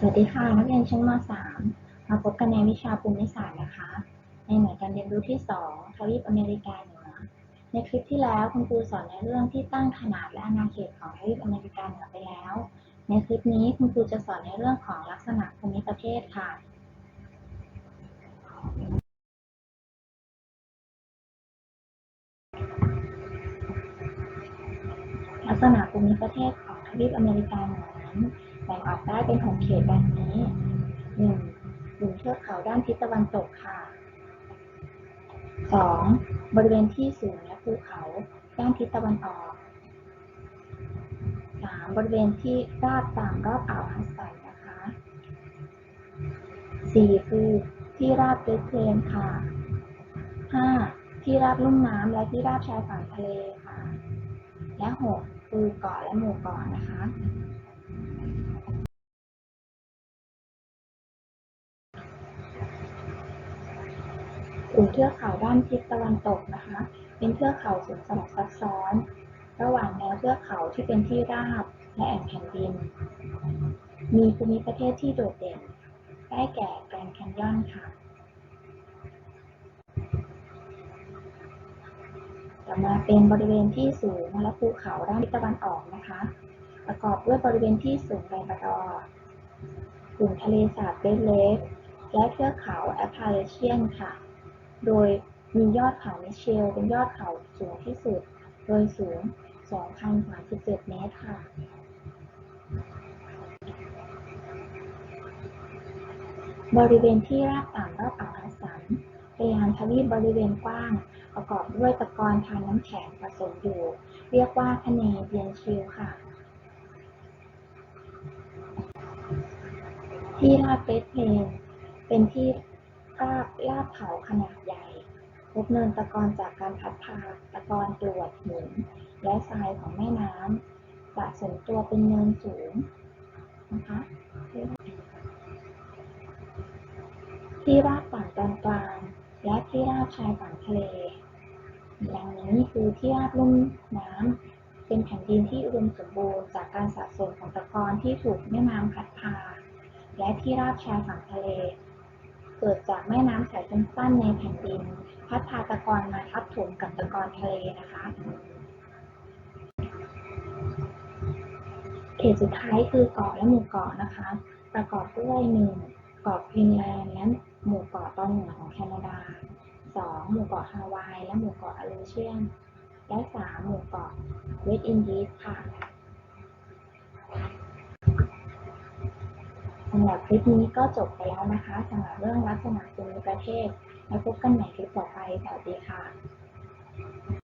สวัสดีค่ะ นักเรียนชั้นม .3 มาพบกันในวิชาภูมิศาสตร์นะคะ ในหน่วยการเรียนรู้ที่ 2 ทวีปอเมริกาเหนือ ในคลิปที่แล้วคุณครูสอนในเรื่องที่ตั้งขนาดและอาณาเขตของทวีปอเมริกาเหนือไปแล้ว ในคลิปนี้คุณครูจะสอนในเรื่องของลักษณะภูมิประเทศค่ะลักษณะภูมิประเทศของทวีปอเมริกาเหนือนั้น แบ่งออกได้เป็นหกเขตดังนี้หนึ่งกลุ่มเทือกเขาด้านทิศตะวันตกค่ะสองบริเวณที่สูงและภูเขาด้านทิศตะวันออกสามบริเวณที่ราบต่ำรอบอ่าวฮัสสันนะคะสี่คือที่ราบเกรทเพลนค่ะห้าที่ราบลุ่มน้ำและที่ราบชายฝั่งทะเลค่ะ และหกคือเกาะและหมู่เกาะนะคะ กลุ่มเทือกเขาด้านทิศตะวันตกนะคะ เป็นเทือกเขาสูงสลับซับซ้อน ระหว่างแนวเทือกเขาที่เป็นที่ราบและแอ่งแผ่นดิน มีภูมิประเทศที่โดดเด่น ได้แก่แกรนด์แคนยอนค่ะต่อมาเป็นบริเวณที่สูงและภูเขาด้านทิศตะวันออกนะคะ ประกอบด้วยบริเวณที่สูงแรบราดอกลุ่มทะเลสาบเกรทเลคและเทือกเขาแอปพาเลเชียนค่ะ โดยมียอดเขามิเชล เป็นยอดเขาสูงที่สุด โดยสูง 2,037 เมตรค่ะ บริเวณที่ราบต่ำรอบอ่าวฮัสสันเป็นลานทวีปบริเวณกว้าง ประกอบด้วยตะกอนทานน้ำแข็งผสมอยู่ เรียกว่าทะเลเบียนชิลค่ะ ที่ราบเกรทเพลนเป็นที่ ราบลาบเขาขนาดใหญ่ พบเนินตะกอนจากการพัดพาตะกอนกรวดหิน และทรายของแม่น้ำสะสมตัวเป็นเนินสูงนะคะที่ราบฝั่งตอนกลาง และที่ราบชายฝั่งทะเลดังนี้คือที่ราบลุ่มน้ำเป็นแผ่นดินที่อุดมสมบูรณ์จากการสะสมของตะกอนที่ถูกแม่น้ำพัดพาและที่ราบชายฝั่งทะเล เกิดจากแม่น้ำสายสั้นๆในแผ่นดิน พัดพาตะกอนมาทับถมกับตะกอนทะเลนะคะเขตสุดท้ายคือเกาะและหมู่เกาะนะคะ ประกอบด้วยหนึ่งเกาะกรีนแลนด์และหมู่เกาะตอนเหนือของแคนาดาสองหมู่เกาะฮาวาย และหมู่เกาะอารูเชียน และสามหมู่เกาะเวสต์อินดีสค่ะำหรับคลิปนี้ก็จบไปแล้วนะคะสำหรับเรื่องลักษณะภูมิประเทศ แล้วพบกันใหม่คลิปต่อไป สวัสดีค่ะ